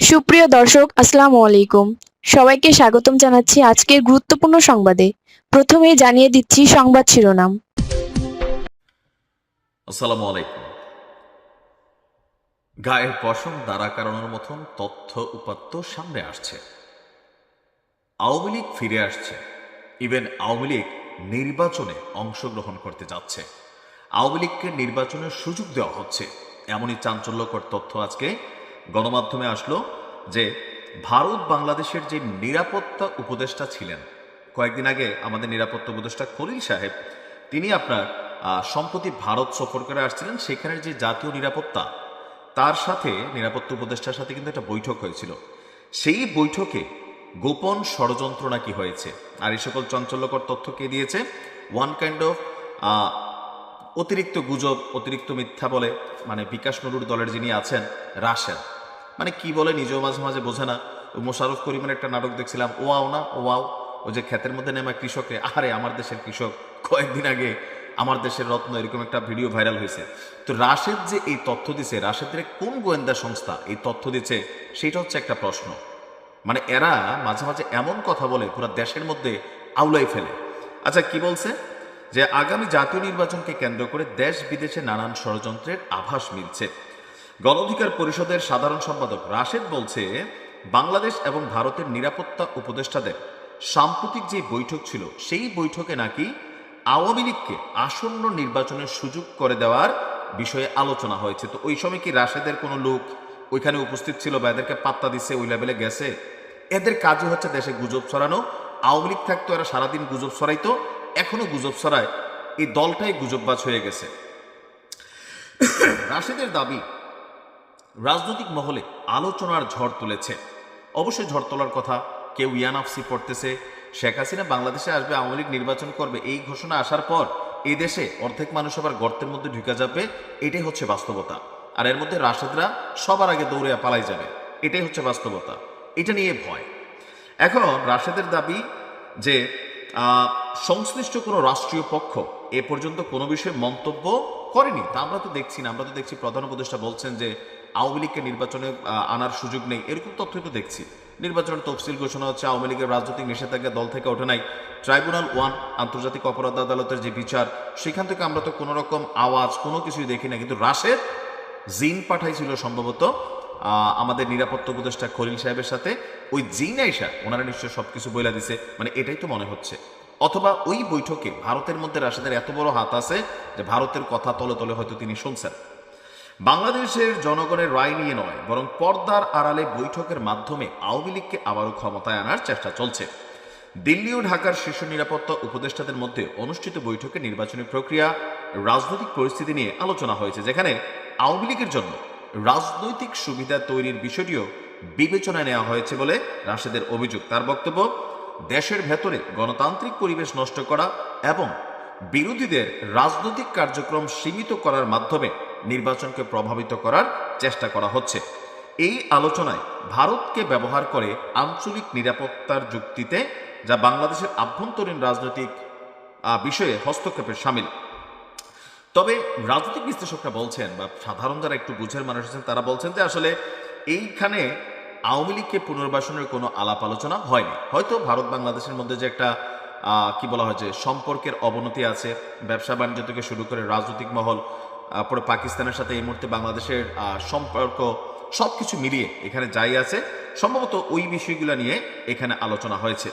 সুপ্রিয় দর্শক, আসসালামু আলাইকুম। সবাইকে স্বাগতম জানাচ্ছি আজকের গুরুত্বপূর্ণ সংবাদে। প্রথমেই জানিয়ে দিচ্ছি সংবাদ শিরোনাম। আসসালামু আলাইকুম। গায়ের পশম দাঁড়া কারণের মতন তথ্য উপাত্ত সামনে আসছে। আওয়ামী লীগ ফিরে আসছে। ইভেন আওয়ামী লীগ নির্বাচনে অংশগ্রহণ করতে যাচ্ছে। আওয়ামী লীগকে নির্বাচনের সুযোগ দেওয়া হচ্ছে। এমনই চাঞ্চল্যকর তথ্য আজকে গণমাধ্যমে আসলো যে ভারত বাংলাদেশের যে নিরাপত্তা উপদেষ্টা ছিলেন, কয়েকদিন আগে আমাদের নিরাপত্তা উপদেষ্টা খলিল সাহেব, তিনি আপনার সম্প্রতি ভারত সফর করে আসছিলেন, সেখানের যে জাতীয় নিরাপত্তা, তার সাথে নিরাপত্তা উপদেষ্টার সাথে কিন্তু একটা বৈঠক হয়েছিল। সেই বৈঠকে গোপন ষড়যন্ত্র নাকি হয়েছে? আর এই সকল চঞ্চল্যকর তথ্য কে দিয়েছে? ওয়ান কাইন্ড অফ অতিরিক্ত গুজব, অতিরিক্ত মিথ্যা বলে মানে বিকাশ নুরুর দলের যিনি আছেন, রাশেদ। মানে কি বলে নিজেও মাঝে মাঝে বোঝে না। মোশারফ করিমের একটা নাটক দেখছিলাম, ওয়াও না, ওয়াও ও যে ক্ষেতের মধ্যে নেমে কৃষকে, আরে আমার দেশের কৃষক, কয়েকদিন আগে আমার দেশের রত্ন এরকম একটা ভিডিও ভাইরাল হয়েছে। তো রাশেদ যে এই তথ্য দিছে, রাশেদের কোন গোয়েন্দা সংস্থা এই তথ্য দিচ্ছে সেটা হচ্ছে একটা প্রশ্ন। মানে এরা মাঝে মাঝে এমন কথা বলে, পুরো দেশের মধ্যে আউলাই ফেলে। আচ্ছা কি বলছে? যে আগামী জাতীয় নির্বাচনকে কেন্দ্র করে দেশ বিদেশে নানান ষড়যন্ত্রের আভাস মিলছে। গণ অধিকার পরিষদের সাধারণ সম্পাদক রাশেদ বলছে, বাংলাদেশ এবং ভারতের নিরাপত্তা উপদেষ্টাদের সাম্প্রতিক যে বৈঠক ছিল, সেই বৈঠকে নাকি আওয়ামী লীগকে আসন্ন নির্বাচনের সুযোগ করে দেওয়ার বিষয়ে আলোচনা হয়েছে। তো ওই সময় কি রাশেদের কোনো লোক ওইখানে উপস্থিত ছিল বা এদেরকে পাত্তা দিচ্ছে ওই লেভেলে গেছে? এদের কাজই হচ্ছে দেশে গুজব ছড়ানো। আওয়ামী লীগ থাকতো, এরা সারাদিন গুজব ছড়াইতো, এখনও গুজব ছড়ায়। এই দলটাই গুজববাজ হয়ে গেছে। রাশেদের দাবি রাজনৈতিক মহলে আলোচনার ঝড় তুলেছে। অবশ্যই ঝড় তোলার কথা কেউ ইয়ানাফসি পড়তেছে। শেখ হাসিনা বাংলাদেশে আসবে, আওয়ামী লীগ নির্বাচন করবে, এই ঘোষণা আসার পর এই দেশে অর্ধেক মানুষ আবার গর্তের মধ্যে ঢুকে যাবে, এটাই হচ্ছে বাস্তবতা। আর এর মধ্যে রাশেদরা সবার আগে দৌড়ে পালাই যাবে, এটাই হচ্ছে বাস্তবতা। এটা নিয়ে ভয়। এখন রাশেদের দাবি যে সংশ্লিষ্ট কোনো রাষ্ট্রীয় পক্ষ এ পর্যন্ত কোনো বিষয়ে মন্তব্য করেনি। তা আমরা তো দেখছি না। আমরা তো দেখছি প্রধান উপদেষ্টা বলছেন যে আওয়ামী লীগকে নির্বাচনে আনার সুযোগ নেই। এরকম তথ্য তো দেখছি। নির্বাচনের তফসিল ঘোষণা হচ্ছে আওয়ামী লীগের রাজনৈতিক নিষেধাজ্ঞা দল থেকে ওঠে নাই। ট্রাইব্যুনাল ওয়ান, আন্তর্জাতিক অপরাধ আদালতের যে বিচার, সেখান থেকে আমরা তো কোনো রকম আওয়াজ, কোনো কিছুই দেখি না। কিন্তু রাশেদ জিন পাঠাইছিল সম্ভবত আমাদের নিরাপত্তা উপদেষ্টা খলিল সাহেবের সাথে। ওই জিন আইসা, ওনারা নিশ্চয় সবকিছু বইলা দিছে। মানে এটাই তো মনে হচ্ছে। অথবা ওই বৈঠকে ভারতের মধ্যে রাশেদের এত বড় হাত আছে যে ভারতের কথা তলে তলে হয়তো তিনি শুনছেন। বাংলাদেশের জনগণের রায় নিয়ে নয়, বরং পর্দার আড়ালে বৈঠকের মাধ্যমে আওয়ামী লীগকে আবারও ক্ষমতায় আনার চেষ্টা চলছে। দিল্লি ও ঢাকার শীর্ষ নিরাপত্তা উপদেষ্টাদের মধ্যে অনুষ্ঠিত বৈঠকে নির্বাচনী প্রক্রিয়া, রাজনৈতিক পরিস্থিতি নিয়ে আলোচনা হয়েছে, যেখানে আওয়ামী লীগের জন্য রাজনৈতিক সুবিধা তৈরির বিষয়টিও বিবেচনায় নেওয়া হয়েছে বলে রাশেদের অভিযোগ। তার বক্তব্য, দেশের ভেতরে গণতান্ত্রিক পরিবেশ নষ্ট করা এবং বিরোধীদের রাজনৈতিক কার্যক্রম সীমিত করার মাধ্যমে নির্বাচনকে প্রভাবিত করার চেষ্টা করা হচ্ছে। এই আলোচনায় ভারতকে ব্যবহার করে আঞ্চলিক নিরাপত্তার যুক্তিতে, যা বাংলাদেশের আভ্যন্তরীণ রাজনৈতিক বিষয়ে হস্তক্ষেপের সামিল। তবে রাজনৈতিক বিশ্লেষকরা বলছেন, বা সাধারণ যারা একটু বুঝের মানুষ আছেন, তারা বলছেন যে আসলে এইখানে আওয়ামী লীগকে পুনর্বাসনের কোনো আলাপ আলোচনা হয়নি। হয়তো ভারত বাংলাদেশের মধ্যে যে একটা কি বলা হয় যে সম্পর্কের অবনতি আছে ব্যবসা বাণিজ্য থেকে শুরু করে রাজনৈতিক মহল পরে পাকিস্তানের সাথে এই মুহূর্তে বাংলাদেশের সম্পর্ক সব কিছু মিলিয়ে এখানে যাই আছে। সম্ভবত ওই বিষয়গুলো নিয়ে এখানে আলোচনা হয়েছে।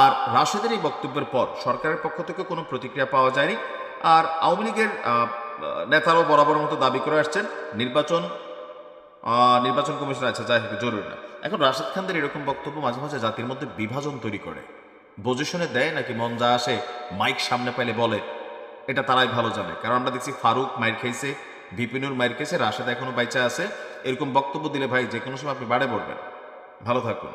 আর রাশেদের এই বক্তব্যের পর সরকারের পক্ষ থেকে কোনো প্রতিক্রিয়া পাওয়া যায়নি। আর আওয়ামী লীগের নেতারাও বরাবর মতো দাবি করে আসছেন, নির্বাচন নির্বাচন কমিশন আছে, যাই হোক, জরুরি না। এখন রাশেদ খানদের এরকম বক্তব্য মাঝে মাঝে জাতির মধ্যে বিভাজন তৈরি করে। পজিশনে দেয় নাকি মন যা আসে, মাইক সামনে পাইলে বলে। এটা তারাই ভালো জানে। কারণ আমরা দেখছি ফারুক মায়ের খেয়েছে বিপিনুর মায়ের খেয়েছে, রাশেদ এখনও বাইচা আছে। এরকম বক্তব্য দিলে ভাই যে কোনো সময় আপনি বাড়ে পড়বেন ভালো থাকুন।